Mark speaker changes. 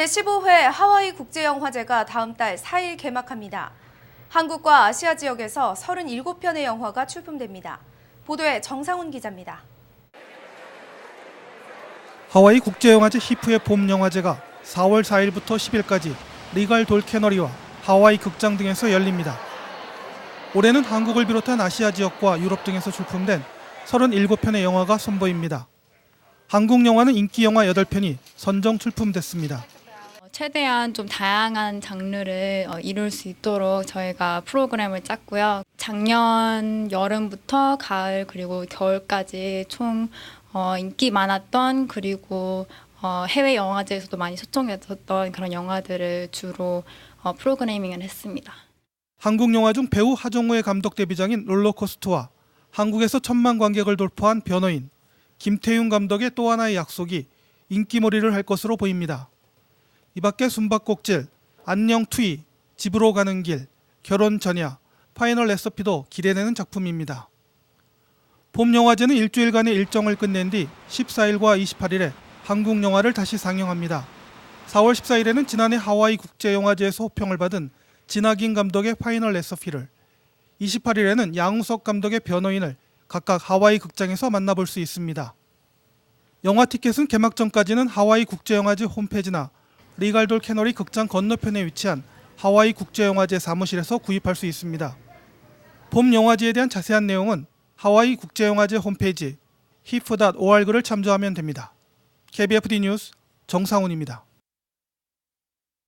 Speaker 1: 제15회 하와이 국제영화제가 다음 달 4일 개막합니다. 한국과 아시아 지역에서 37편의 영화가 출품됩니다. 보도에 정상훈 기자입니다.
Speaker 2: 하와이 국제영화제 히프의 봄 영화제가 4월 4일부터 10일까지 리갈 돌캐너리와 하와이 극장 등에서 열립니다. 올해는 한국을 비롯한 아시아 지역과 유럽 등에서 출품된 37편의 영화가 선보입니다. 한국 영화는 인기 영화 8편이 선정 출품됐습니다.
Speaker 3: 어, 최대한 좀 다양한 장르를 어, 이룰 수 있도록 저희가 프로그램을 짰고요. 작년 여름부터 가을 그리고 겨울까지 총 어, 인기 많았던 그리고 어, 해외 영화제에서도 많이 초청했었던 그런 영화들을 주로 어, 프로그래밍을 했습니다.
Speaker 2: 한국 영화 중 배우 하정우의 감독 데뷔작인 롤러코스터와 한국에서 천만 관객을 돌파한 변호인 김태윤 감독의 또 하나의 약속이 인기몰이를 할 것으로 보입니다. 이 밖에 숨바꼭질, 안녕 투이, 집으로 가는 길, 결혼 전야, 파이널 레시피도 기대되는 작품입니다. 봄 영화제는 일주일간의 일정을 끝낸 뒤 14일과 28일에 한국 영화를 다시 상영합니다. 4월 14일에는 지난해 하와이 국제영화제에서 호평을 받은 진하긴 감독의 파이널 레시피를 28일에는 양우석 감독의 변호인을 각각 하와이 극장에서 만나볼 수 있습니다. 영화 티켓은 개막 전까지는 하와이 국제영화제 홈페이지나 리갈돌 캐너리 극장 건너편에 위치한 하와이 국제영화제 사무실에서 구입할 수 있습니다. 봄 영화제에 대한 자세한 내용은 하와이 국제영화제 홈페이지 hif.org를 참조하면 됩니다. KBFD 뉴스 정상훈입니다.